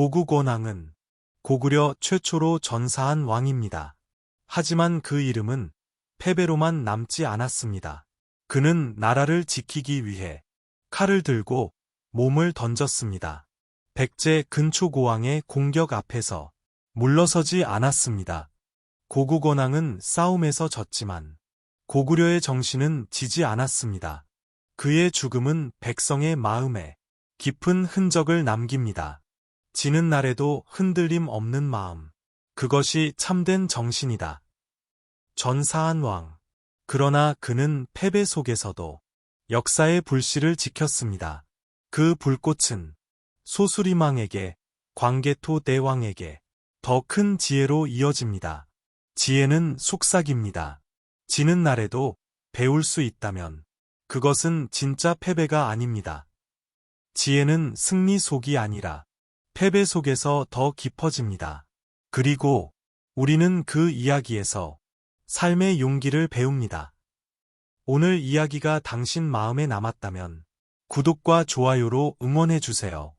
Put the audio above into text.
고구권왕은 고구려 최초로 전사한 왕입니다. 하지만 그 이름은 패배로만 남지 않았습니다. 그는 나라를 지키기 위해 칼을 들고 몸을 던졌습니다. 백제 근초고왕의 공격 앞에서 물러서지 않았습니다. 고구권왕은 싸움에서 졌지만 고구려의 정신은 지지 않았습니다. 그의 죽음은 백성의 마음에 깊은 흔적을 남깁니다. 지는 날에도 흔들림 없는 마음. 그것이 참된 정신이다. 전사한 왕. 그러나 그는 패배 속에서도 역사의 불씨를 지켰습니다. 그 불꽃은 소수리망에게, 광개토 대왕에게 더 큰 지혜로 이어집니다. 지혜는 속삭입니다. 지는 날에도 배울 수 있다면 그것은 진짜 패배가 아닙니다. 지혜는 승리 속이 아니라 패배 속에서 더 깊어집니다. 그리고 우리는 그 이야기에서 삶의 용기를 배웁니다. 오늘 이야기가 당신 마음에 남았다면 구독과 좋아요로 응원해 주세요.